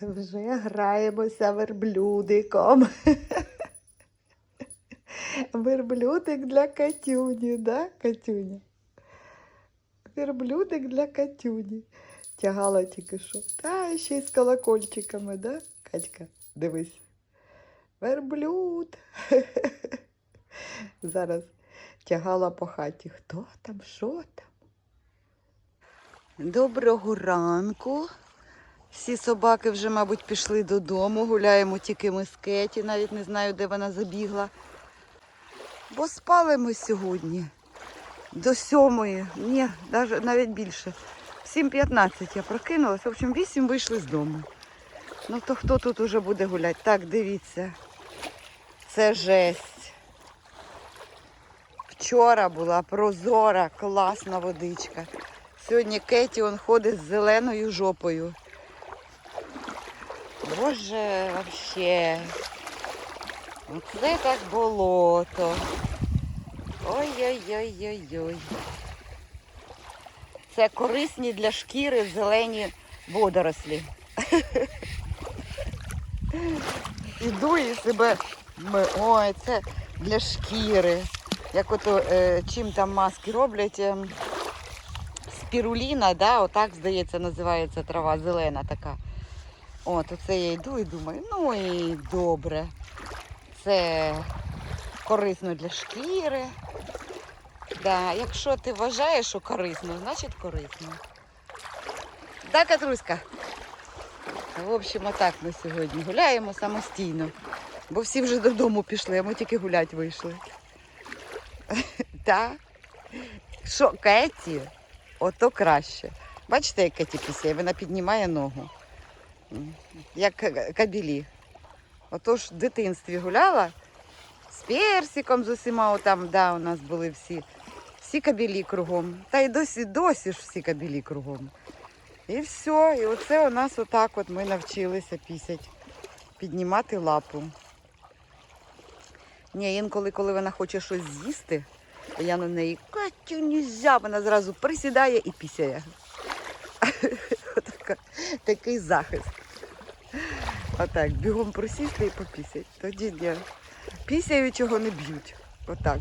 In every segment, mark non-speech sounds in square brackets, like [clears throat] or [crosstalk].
Вже граємося верблюдиком. [laughs] Верблюдик для Катюні, да, Катюня? Верблюдик для Катюні. Тягала тільки що. Та ще й з колокольчиками, да, Катька? Дивись. Верблюд. [laughs] Зараз тягала по хаті. Хто там, що там? Доброго ранку. Всі собаки вже, мабуть, пішли додому. Гуляємо тільки ми з Кеті, навіть не знаю, де вона забігла. Бо спали ми сьогодні до сьомої, ні, навіть, більше. В 7.15 я прокинулася. В общем, 8 вийшли з дому. Ну то хто тут уже буде гуляти? Так, дивіться. Це жесть. Вчора була прозора, класна водичка. Сьогодні Кеті он ходить з зеленою жопою. Боже, вообще. Оце так болото. Ой-ой-ой-ой-ой. Це корисні для шкіри зелені водорослі. [laughs] Іду і себе. Ой, це для шкіри. Як ото е, чим там маски роблять. ем, спіруліна, да, отак, здається, називається трава зелена така. От, оце я йду і думаю, ну і добре. Це корисно для шкіри. Да, якщо ти вважаєш, що корисно, значить корисно. Да, Катруська? В общем, отак ми сьогодні гуляємо самостійно. Бо всі вже додому пішли, а ми тільки гуляти вийшли. [laughs] Так. Що, Кеті? Ото краще. Бачите, як Кеті пісяє? Вона піднімає ногу. Як кабілі. Отож в дитинстві гуляла з персиком, з усіма отам, да, у нас були всі. Всі кабілі кругом. Та й досі, досі ж всі кабілі кругом. І все. І оце у нас отак от ми навчилися пісять. Піднімати лапу. Ні, інколи, коли вона хоче щось з'їсти, я на неї Катю, нельзя, вона зразу присідає і пісяє. [laughs] Такий захист. Отак, бігом просісти і попісять. Тоді ні. Пісяючого не б'ють. Отак.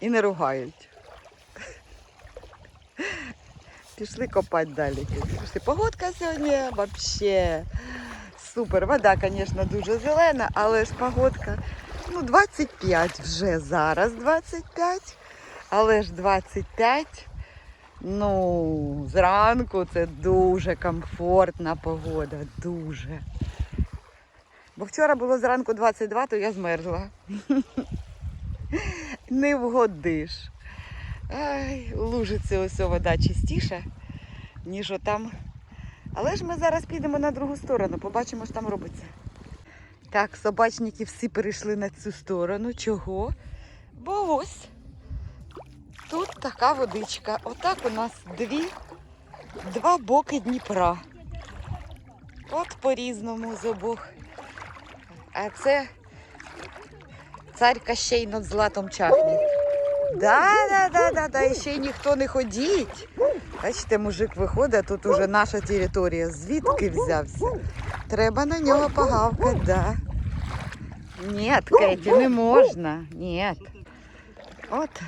І не ругають. Пішли копати далі. Пішли. Погодка сьогодні взагалі супер. Вода, звісно, дуже зелена, але ж погодка. Ну, 25 вже зараз 25, але ж 25. Ну, зранку це дуже комфортна погода, дуже. Бо вчора було зранку 22, то я змерзла. [laughs] Не вгодиш. Ай, у ось вода чистіша, ніж отам. Але ж ми зараз підемо на другу сторону, побачимо, що там робиться. Так, собачники всі перейшли на цю сторону. Чого? Бо ось тут така водичка. Отак у нас дві, два боки Дніпра. От по-різному з обох. А це цар Кощей над златом чахне. Да, да, да, да, да, і ще й ніхто не ходіть. Бачите, мужик виходить, тут уже наша територія. Звідки взявся? Треба на нього погавкати, да. Ні, Кеті, не можна. Ні. От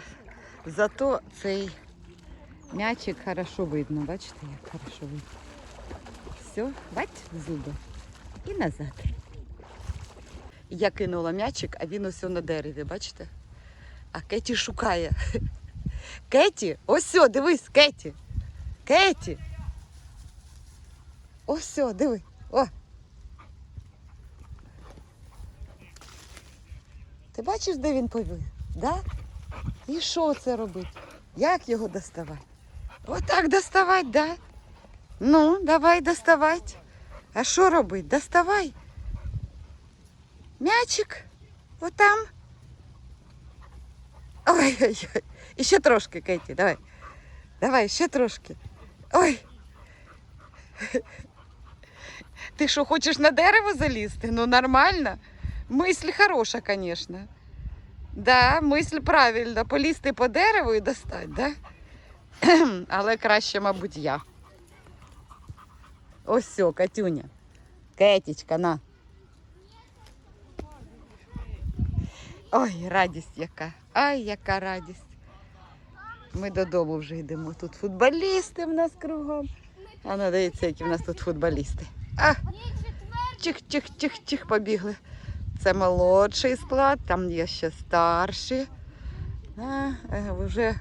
зато цей м'ячик хорошо видно. Бачите, як хорошо видно. Все, бать зуби. І назад. Я кинула м'ячик, а він ось на дереві, бачите? А Кеті шукає. [laughs] Кеті, ось дивись, Кеті. Кеті. Ось диви. О. Ти бачиш, де він повів? Да? І що це робить? Як його доставати? Отак доставати, да? Ну, давай доставати. А що робить? Доставай. М'ячик. Отам. Ой-ой-ой. І ще трошки, Кеті, давай. Давай, ще трошки. Ой. Ти що, хочеш на дерево залізти? Ну, нормально. Мисль хороша, звісно. Да, мисль правильна. Полізти по дереву і достати, да? [clears throat] Але краще, мабуть, я. Ось все, Катюня. Кетічка, на. Ой, радість яка. Ай, яка радість. Ми додому вже йдемо. Тут футболісти в нас кругом. А ну дивіться, які в нас тут футболісти. А, чих-чих-чих-чих побігли. Це молодший склад, там є ще старші. А, е, вже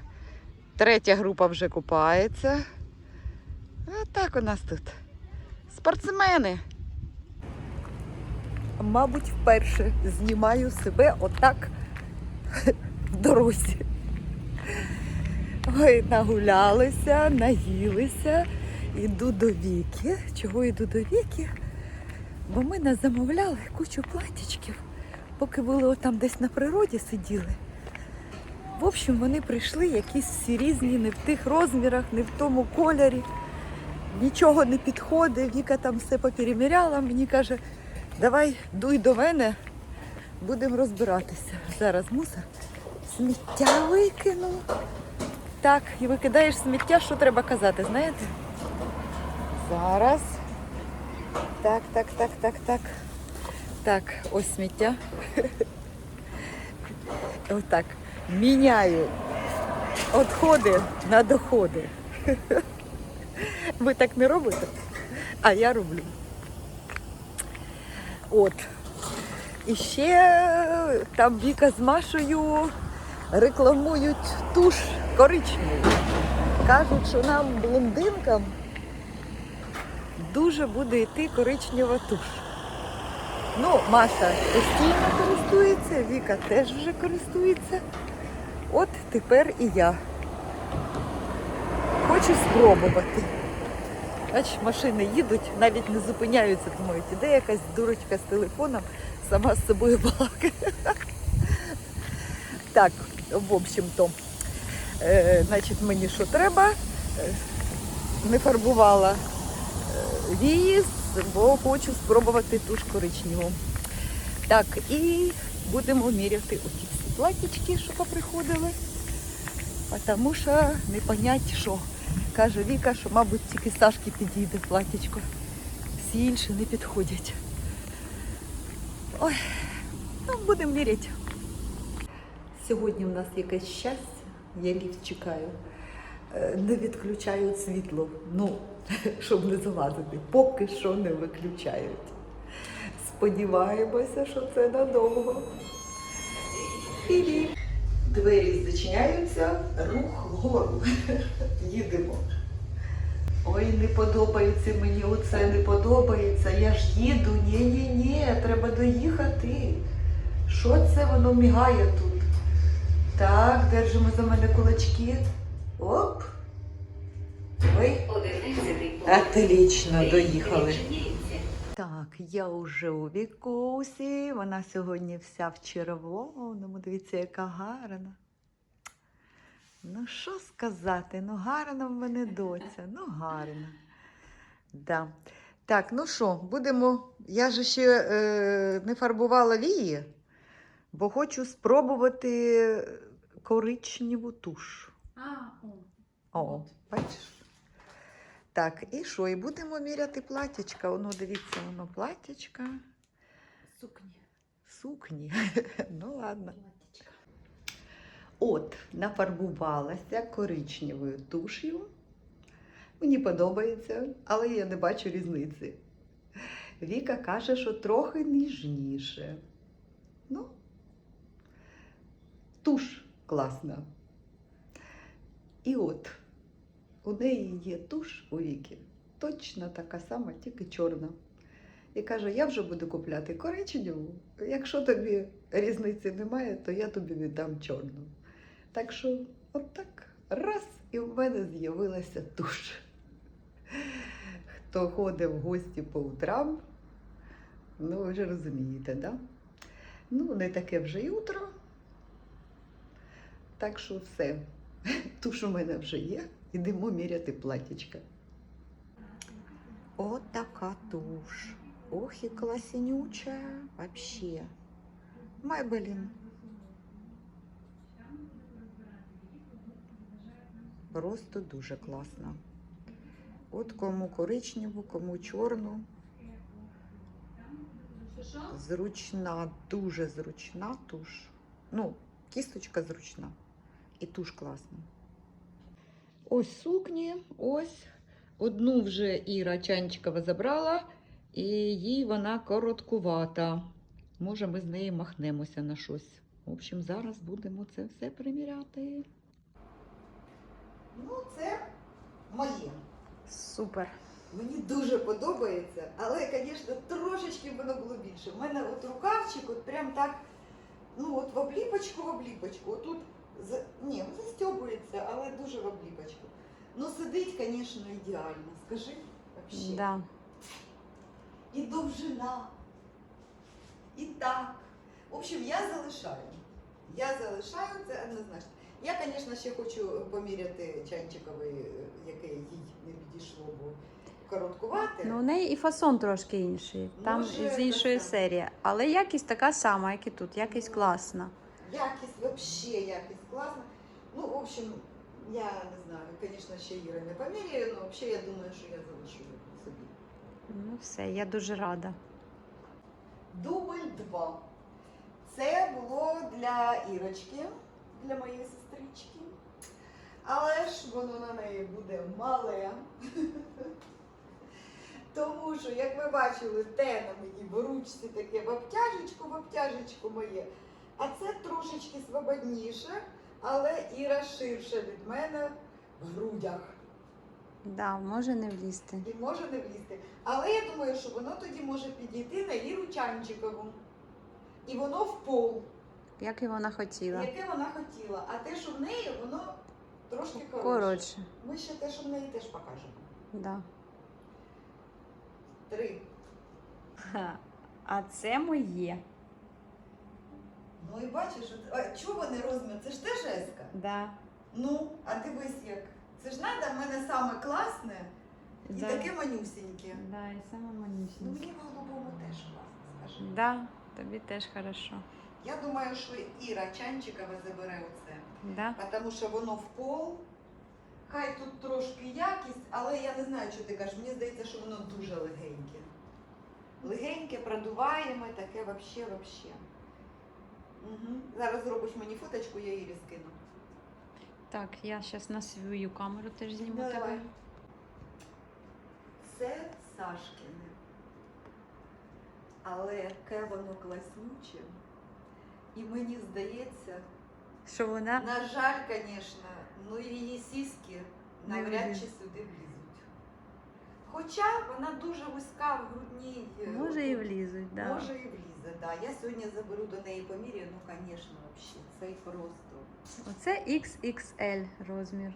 третя група вже купається. А так у нас тут. Спортсмени. Мабуть, вперше знімаю себе отак в дорозі. Ой, нагулялися, наїлися. Іду до віки. Чого йду до віки? Бо ми нас замовляли кучу платічків, поки були отам десь на природі сиділи. В общем, вони прийшли якісь всі різні, не в тих розмірах, не в тому кольорі. Нічого не підходить. Віка там все попереміряла. Мені каже, давай дуй до мене, будемо розбиратися. Зараз мусор. Сміття викину. Так, і викидаєш сміття, що треба казати, знаєте? Зараз. Так, так, так, так, так. Так, ось сміття. [laughs] Отак. Міняю відходи на доходи. [laughs] Ви так не робите? А я роблю. От. І ще там Віка з Машею рекламують туш коричневу. Кажуть, що нам, блондинкам, дуже буде йти коричнева туш. Ну, Маша постійно користується, Віка теж вже користується. От тепер і я. Хочу спробувати. Бач, машини їдуть, навіть не зупиняються, думають, іде якась дурочка з телефоном, сама з собою балакає. Так, в общем-то, е, значить, мені що треба, е, не фарбувала е, вії, бо хочу спробувати туш коричневу. Так, і будемо міряти оті всі платічки, що поприходили. Тому що не понять, що. Каже Віка, що, мабуть, тільки Сашки підійде платічко. Всі інші не підходять. Ой, ну, будемо міряти. Сьогодні в нас якесь щастя, я ліфт чекаю. Е, Не відключають світло. Ну, [laughs] щоб не залазити. Поки що не виключають. Сподіваємося, що це надовго. Пі-пі. Двері зачиняються, рух вгору. [laughs] Їдемо. Ой, не подобається мені оце, не подобається. Я ж їду. Ні-ні-ні, треба доїхати. Що це воно мігає тут? Так, держимо за мене кулачки. Оп. Ой. Отлично, доїхали. Я вже у вікусі. Вона сьогодні вся в червоному. Дивіться, яка гарна. Ну, що сказати? Ну, гарна в мене доця, ну гарна. Да. Так, ну що, будемо. Я ж ще е, не фарбувала вії, бо хочу спробувати коричневу туш. А, о. О, бачиш? Так, і що? І будемо міряти платічка. Воно, дивіться, воно платічка. Сукні. Сукні. [laughs] ну ладно. От, нафарбувалася коричневою туш'ю. Мені подобається, але я не бачу різниці. Віка каже, що трохи ніжніше. Ну, туш класна. І от, у неї є туш у Віки, точно така сама, тільки чорна. І каже, я вже буду купляти коричневу. Якщо тобі різниці немає, то я тобі віддам чорну. Так що, от так, раз, і в мене з'явилася туш. Хто ходить в гості по утрам, ну ви вже розумієте, да? Ну, не таке вже й утро. Так що все. Туш у мене вже є. Ідемо міряти платічка. От така туш. Ох і класнюча вообще. Майбелін. Просто дуже класно. От кому коричневу, кому чорну. Зручна, дуже зручна туш. Ну, кісточка зручна. І туш класна. Ось сукні, ось. Одну вже Іра Чанчикова забрала, і їй вона короткувата. Може, ми з нею махнемося на щось. В общем, зараз будемо це все приміряти. Ну, це моє. Супер. Мені дуже подобається, але, звісно, трошечки воно було більше. У мене от рукавчик, от прям так, ну от в обліпочку, в обліпочку. Отут за... ні, застьобується, але дуже в обліпочку. Ну, сидить, звісно, ідеально. Скажи, взагалі. Да. І довжина. І так. В общем, я залишаю. Я залишаю це однозначно. Я, звісно, ще хочу поміряти чанчиковий, яке їй не підійшло, бо короткувати. Ну, у неї і фасон трошки інший. Там Може, з іншої так. серії. Але якість така сама, як і тут. Якість класна. Якість, взагалі якість класна. Ну, в общем, я не знаю, звісно, ще Іра не поміряю, але взагалі я думаю, що я залишу його собі. Ну, все, я дуже рада. Дубль 2. Це було для Ірочки, для моєї сестрички. Але ж воно на неї буде мале. [laughs] Тому що, як ви бачили, те на мені в ручці таке в обтяжечку, в обтяжечку моє. А це трошечки свободніше, але Іра ширше від мене в грудях. Да, може не влізти. І може не влізти. Але я думаю, що воно тоді може підійти на Іру Чанчикову. І воно в пол, Як і вона хотіла. яке вона хотіла. А те, що в неї, воно трошки коротше. Коротше. Ми ще те, що в неї теж покажемо. Да. Три. Ха. А це моє. Ну і бачиш, от, а, чого вони розмір? Це ж теж еска. Да. Ну, а дивись як. Це ж треба в мене саме класне і Да. таке манюсіньке. Да, і саме Ну мені в голубому теж класно, скажи. Да, тобі теж хорошо. Я думаю, що Іра Чанчикова забере оце. Да? Тому що воно в пол. Хай тут трошки якість, але я не знаю, що ти кажеш. Мені здається, що воно дуже легеньке. Легеньке, продуваєме, таке вообще, вообще. Угу. Зараз зробиш мені фоточку, я її скину. Так, я зараз на свою камеру теж зніму Давай. тебе. Це Сашкине. Але яке воно класнюче. І мені здається, Що вона? На жаль, звісно, ну її сіськи навряд чи сюди влізуть. Хоча вона дуже вузька в грудній. е, Може і влізуть, да. Може і влізе, да. Я сьогодні заберу до неї поміряю, ну, звісно, взагалі, це просто. Оце XXL розмір.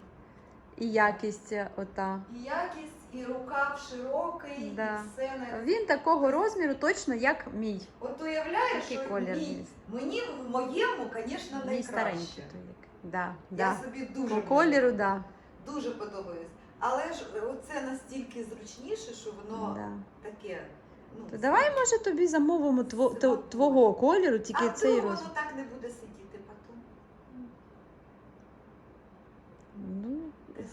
І якість е, ота. І якість, і рукав широкий, Да. і все на Він такого розміру точно як мій. От уявляєш, Який що колір мій, мені в моєму, звісно, Мій найкраще. старенький той як. Да, Я да. собі дуже По кольору, да. Дуже подобаюсь. Але ж це настільки зручніше, що воно да. таке. Ну, То давай, може, тобі замовимо тво, твого кольору, тільки а цей розмір. воно так не буде сидіти потім. Ну,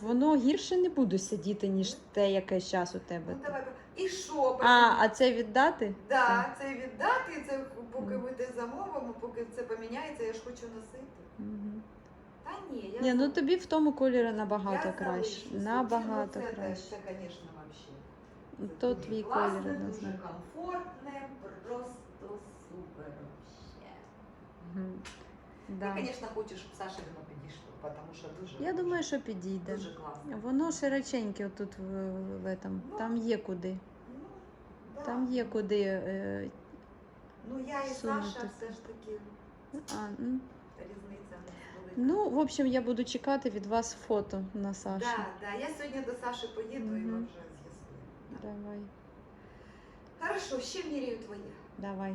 воно гірше не буде сидіти, ніж те, яке зараз у тебе. Ну давай. І що? А, а це віддати? да, це віддати, це поки ми те замовимо, поки це поміняється, я ж хочу носити. Угу. Та ні, я Ні, ну тобі в тому кольорі набагато я краще. Набагато Ну, це, краще. Це, звісно, вообще. Ну, Це То дуже твій класне, колір Дуже однозначно. комфортне, просто супер вообще. Мгм. Да. Я, звісно, хочу, щоб Саше воно підійшло, тому що дуже Я думаю, що підійде. дуже класно. Воно широченьке отут в, в этом. Ну. Там є куди. Ну, да. Там є куди. Е, Ну я і сунути. Саша все ж таки а, м. Ну, в общем, я буду чекати від вас фото на Саші. да, да. Я сьогодні до Саші поїду і ми Мгм. вже з'ясуємо. Давай, Хорошо, ще міряю твоє. давай.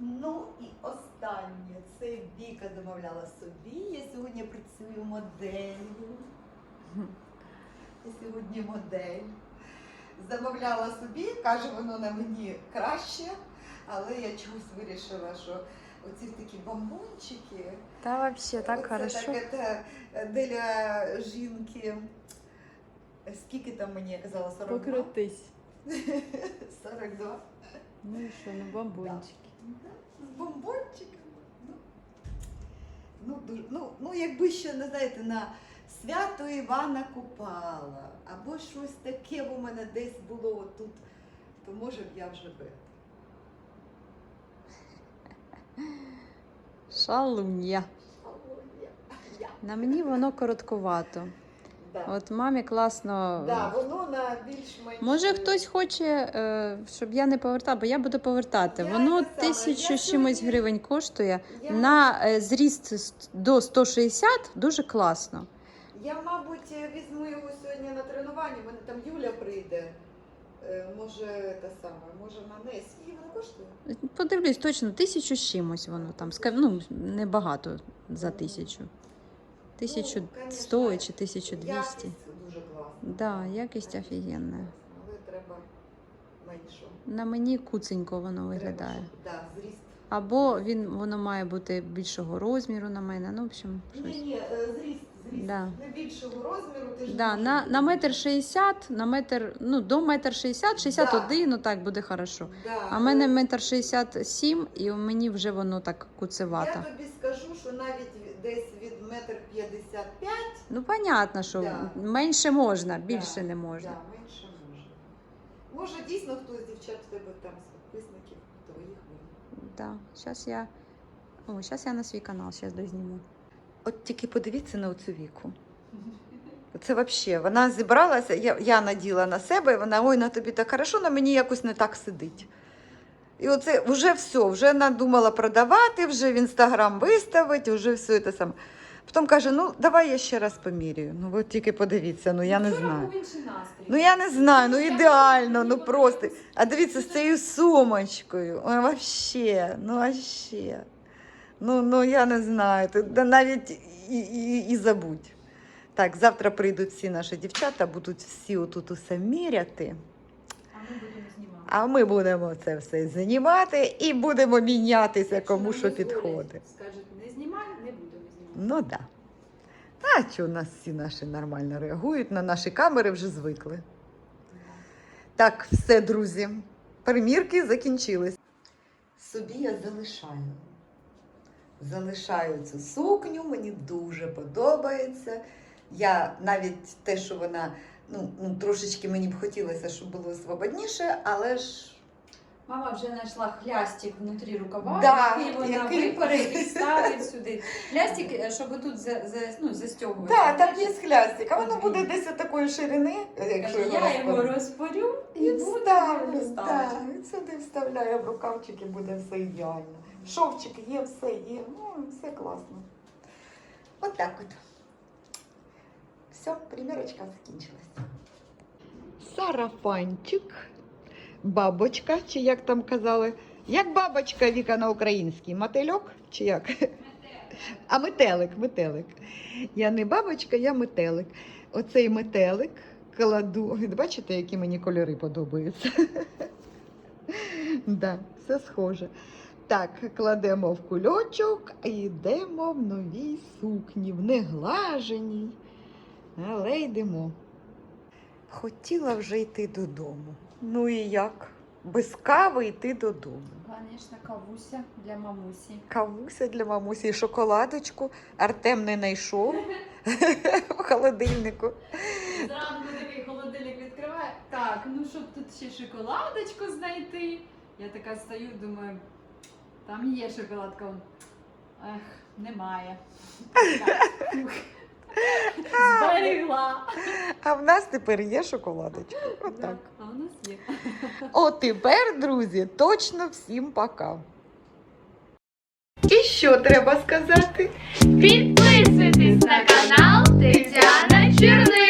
Ну і останнє. Це Віка замовляла собі. Я сьогодні працюю моделлю. Я сьогодні модель. Замовляла собі, каже, воно на мені краще, але я чогось вирішила, що оці такі бомбончики. Та взагалі так оце хорошо. таке те, для жінки. Скільки там мені я казала? 40? Покрутись. [laughs] 42. Ну і що, ну бомбончики. З бомбончиками. Ну, ну, дуже, ну, ну, якби ще, не знаєте, на свято Івана Купала, або щось таке у мене десь було отут, то може б я вже би. Шалун'я. На мені воно коротковато. Да. От мамі класно. Да, воно на більш-менш. Може хтось хоче, е, щоб я не повертала, бо я буду повертати. Я Воно тисячу чимось гривень коштує. Я, На е, зріст до 160 дуже класно. я, мабуть, візьму його сьогодні на тренування, в мене там Юля прийде. Е, Може, те саме, може на неї. Скільки воно коштує? Подивлюсь, точно тисячу з чимось воно там. ска- Ну, небагато за тисячу. Тисячу Ну, конечно, сто чи тисячу двісті. Якість дуже класна. Да, якість офігенна. Але треба менше. На мені куценько воно виглядає. Да, зріст. Або він воно має бути більшого розміру на мене. Ну, в общем, Ні, щось. ні, е, зріст, зріст. Да. Не більшого розміру, ти ж Да, на, на метр шістдесят, на метр, ну, до метр шістдесят, шістдесят один, ну так буде хорошо. Да. А в мене е, метр шістдесят сім, і у мені вже воно так Я куцевато. тобі скажу, що навіть десь від метр п'ятдесят п'ять, Ну, понятно, що Да. менше можна, більше Да, не можна. да, менше можна. Може, дійсно хтось з дівчат в тебе там з підписників твоїх. Да. Зараз я. О, зараз я на свій канал зараз дозніму. От тільки подивіться на оцю віку. Це взагалі, вона зібралася, я, я наділа на себе, і вона, ой, на тобі так хорошо, на мені якось не так сидить. І оце вже все, вже надумала продавати, вже в інстаграм виставити, вже все це саме. Потім каже: ну давай я ще раз поміряю. Ну от тільки подивіться, ну я не знаю. Ну я не знаю, ну ідеально, ну просто. А дивіться, з цією сумочкою. Ой, вообще, ну вообще. Ну, ну я не знаю. Навіть і, і, і забудь. Так, завтра прийдуть всі наші дівчата, будуть всі отут усе міряти. А ми будемо знімати. А ми будемо це все знімати і будемо мінятися, кому що підходить. Скажуть, не знімай, не будемо знімати. Ну так. Да. А що у нас всі наші нормально реагують, на наші камери вже звикли. Так, все, друзі. Примірки закінчились. Собі я залишаю. Залишаю цю сукню, мені дуже подобається. Я навіть те, що вона ну, ну, трошечки мені б хотілося, щоб було свободніше, але ж Мама вже знайшла хлястик внутрі рукава, Да, який вона який- випаре і ставить сюди. Хлястик, е, щоб тут за, за, ну, застягувати. так, там є хлястик, а воно буде десь такої ширини, якщо Каже, його я його розпорю. І і вставлю, так, сюди вставляю в рукавчики, буде все ідеально. Шовчик є, все є, ну, все класно. От так от. Все, примірочка закінчилась. Сарафанчик, бабочка, чи як там казали. Як бабочка Віка на українській? Мотильок чи як? А метелик, метелик. Я не бабочка, я метелик. Оцей метелик кладу. Бачите, які мені кольори подобаються? [laughs] да, все схоже. Так, кладемо в кульочок і йдемо в новій сукні, в неглаженій. Але йдемо. Хотіла вже йти додому. Ну і як? Без кави йти додому. Звісно, кавуся для мамусі. Кавуся для мамусі і шоколадочку. Артем не знайшов в холодильнику. Зранку такий холодильник відкриває. Так, ну щоб тут ще шоколадочку знайти. Я така стою, думаю, там є шоколадка. Ех, немає. Так. Зберегла. А в нас тепер є шоколадочка. Да, Отак. А у нас є. От тепер, друзі, точно всім пока. І що треба сказати? Підписуйтесь на канал Тетяна Черниш.